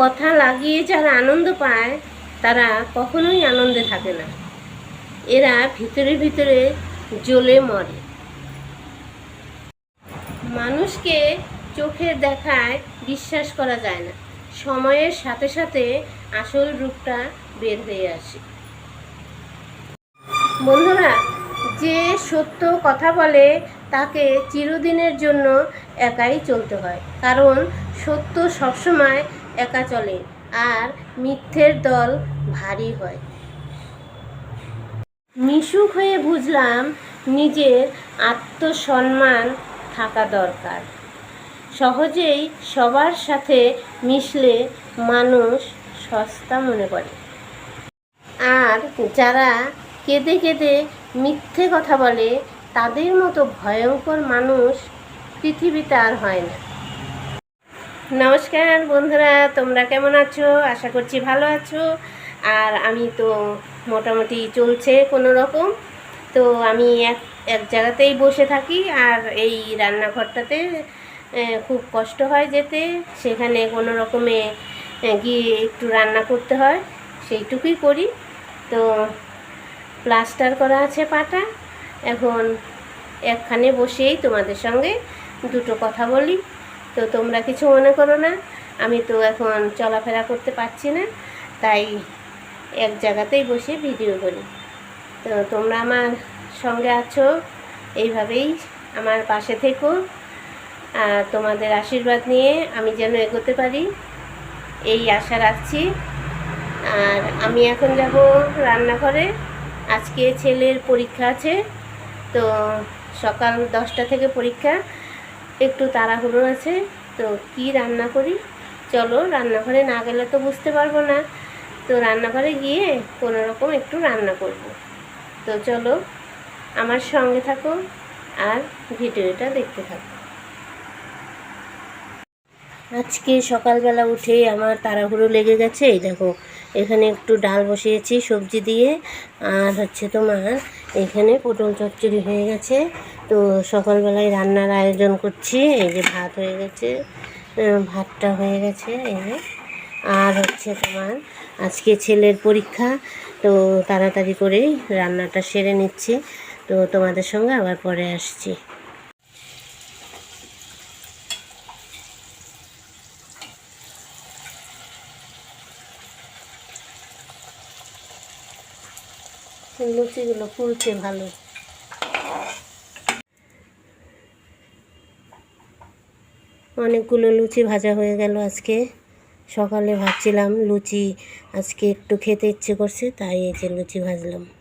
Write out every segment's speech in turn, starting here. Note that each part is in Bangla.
কথা লাগিয়ে যারা আনন্দ পায়, তারা কখনোই আনন্দে থাকে না। এরা ভিতরে ভিতরে জ্বলে মরে। মানুষকে চোখের দেখায় বিশ্বাস করা যায় না। সময়ের সাথে সাথে আসল রূপটা বের হয়ে আসে। বন্ধুরা, যে সত্য কথা বলে, তাকে চিরদিনের জন্য একাই চলতে হয়। কারণ সত্য সবসময় একা চলে আর মিথ্যের দল ভারী হয়। মিশুক হয়ে বুঝলাম নিজের আত্মসম্মান থাকা দরকার। সহজেই সবার সাথে মিশলে মানুষ সস্তা মনে করে। আর যারা কেঁদে কেঁদে মিথ্যে কথা বলে, তাদের মতো ভয়ঙ্কর মানুষ পৃথিবীতে আর হয় না। নমস্কার বন্ধুরা, তোমরা কেমন আছো? আশা করছি ভালো আছো। আর আমি তো মোটামুটি চলছে কোনো রকম তো আমি এক এক জায়গাতেই বসে থাকি, আর এই রান্নাঘরটাতে খুব কষ্ট হয় যেতে। সেখানে কোনো রকমে গিয়ে একটু রান্না করতে হয়, সেইটুকুই করি। তো প্লাস্টার করা আছে পাটা। এখন একখানে বসেই তোমাদের সঙ্গে দুটো কথা বলি। তো তোমরা কিছু মনে করো না, আমি তো এখন চলাফেরা করতে পারছি না, তাই এক জায়গাতেই বসে ভিডিও করি। তো তোমরা আমার সঙ্গে আছো, এইভাবেই আমার পাশে থেকো, আর তোমাদের আশীর্বাদ নিয়ে আমি যেন এগোতে পারি, এই আশা রাখছি। আর আমি এখন যাব রান্নাঘরে, আজকে ছেলের পরীক্ষা আছে, তো সকাল দশটা থেকে পরীক্ষা একটু তাড়াহুড়ো আছে, তো কি রান্না করি? চলো, রান্নাঘরে না গেলে তো বুঝতে পারব না। তো রান্নাঘরে গিয়ে কোনো রকম একটু রান্না করব। তো চলো, আমার সঙ্গে থাকো আর ভিডিওটা দেখতে থাকো। আজকে সকালবেলা উঠে আমার তাড়াহুড়ো লেগে গেছে, এই দেখো। এখানে একটু ডাল বসিয়েছি, সবজি দিয়ে। আর হচ্ছে তোমার এখানে পটল চচ্চড়ি হয়ে গেছে। তো সকালবেলায় রান্নার আয়োজন করছি, এই যে ভাত হয়ে গেছে ভাতটা হয়ে গেছে, এই যে। আর হচ্ছে তোমার আজকে ছেলের পরীক্ষা, তো তাড়াতাড়ি করেই রান্নাটা সেরে নিচ্ছি। তো তোমাদের সঙ্গে আবার পরে আসছি। লুচিগুলো ফুলছে ভালো। অনেকগুলো লুচি ভাজা হয়ে গেল আজকে। সকালে ভাবছিলাম লুচি, আজকে একটু খেতে ইচ্ছে করছে, তাই এই যে লুচি ভাজলাম।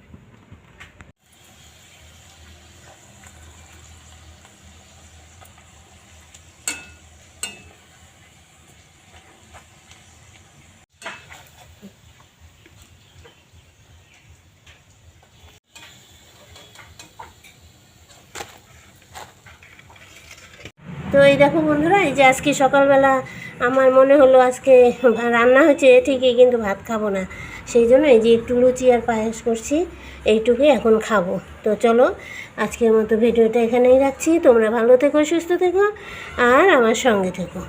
তো এই দেখো বন্ধুরা, এই যে আজকে সকালবেলা আমার মনে হলো আজকে রান্না হয়েছে ঠিকই, কিন্তু ভাত খাব না। সেই জন্য এই যে একটু লুচি আর পায়েস করছি, এইটুকুই এখন খাব। তো চলো, আজকের মতো ভিডিওটা এখানেই রাখছি। তোমরা ভালো থেকো, সুস্থ থেকো, আর আমার সঙ্গে থেকো।